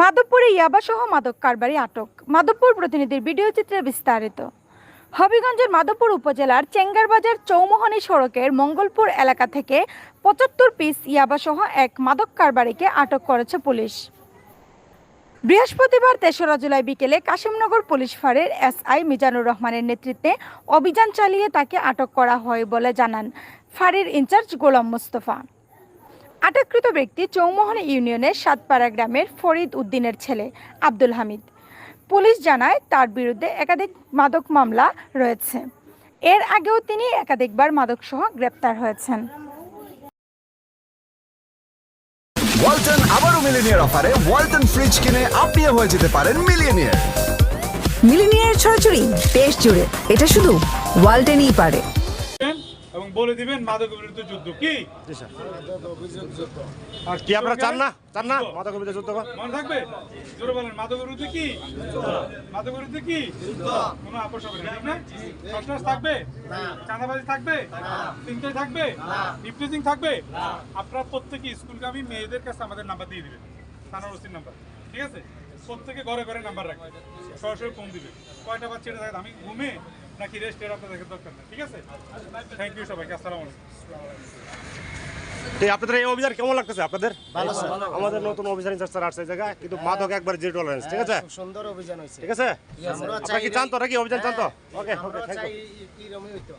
মাধবপুরে ইয়াবাসহ মাদক কারবারি আটক। মাধবপুর প্রতিনিধির ভিডিও চিত্রে বিস্তারিত। হবিগঞ্জের মাধবপুর উপজেলার চেঙ্গারবাজার চৌমোহনী সড়কের মঙ্গলপুর এলাকা থেকে পঁচাত্তর পিস ইয়াবাসহ এক মাদক কারবারিকে আটক করেছে পুলিশ। বৃহস্পতিবার তেসরা জুলাই বিকেলে কাশিমনগর পুলিশ ফাঁড়ির এসআই মিজানুর রহমানের নেতৃত্বে অভিযান চালিয়ে তাকে আটক করা হয় বলে জানান ফাঁড়ির ইনচার্জ গোলাম মোস্তফা। আটককৃত ব্যক্তি চৌমোহন ইউনিয়নের সাতপাড়া গ্রামের ফরিদ উদ্দিনের ছেলে আব্দুল হামিদ। পুলিশ জানায় তার বিরুদ্ধে একাধিক মাদক মামলা রয়েছে। এর আগেও তিনি একাধিকবার মাদকসহ গ্রেপ্তার হয়েছেন। ওয়ালটন আবারও মিলিনিয়ার অফারে ওয়ালটন ফ্রিজ কিনে আপনিও হয়ে যেতে পারেন মিলিয়নিয়ার মিলিনিয়ার ছড়াছড়ি দেশ জুড়ে। এটা শুধু ওয়ালটেনই পারে। বলে দিবেন মাদক বিরুদ্ধে যুদ্ধ। কি? আর কি আপনারা চান না? চান না? মাদক বিরুদ্ধে যুদ্ধ কর? মনে থাকবে? জোরে বলেন মাদক বিরুদ্ধে কি? মাদক বিরুদ্ধে কি? কোনো আপোষ হবে না ঠিক না? সন্ত্রাস থাকবে? চাঁদাবাজি থাকবে? চিন্তাই থাকবে? রিপ্রেজিং থাকবে? আপনারা প্রত্যেকে স্কুলগামী মেয়েদের কাছে আমাদের নাম্বার দিয়ে দিবেন। থানার ওসির নাম্বার। ঠিক আছে? প্রত্যেকে ঘরে ঘরে নাম্বার রাখবে সরাসরি ফোন দিবে কয়টা বাচ্চা এটা থাকে? আমি ঘুমে নাকি রেস্ট এর আপনাদের দরকার নেই ঠিক আছে? থ্যাংক ইউ সবাইকে আসসালামু আলাইকুম। আপনাদের এই অভিযান কেমন লাগতেছে? আপনাদের? আমাদের নতুন অভিযান ইনচার্জ স্যার আসছে এই জায়গায় কিন্তু মাদক একবার জিরো টলারেন্স ঠিক আছে? সুন্দর অভিযান হয়েছে। ঠিক আছে? আমরা কি জানতো নাকি অভিযান জানতো? ওকে ওকে থ্যাংক ইউ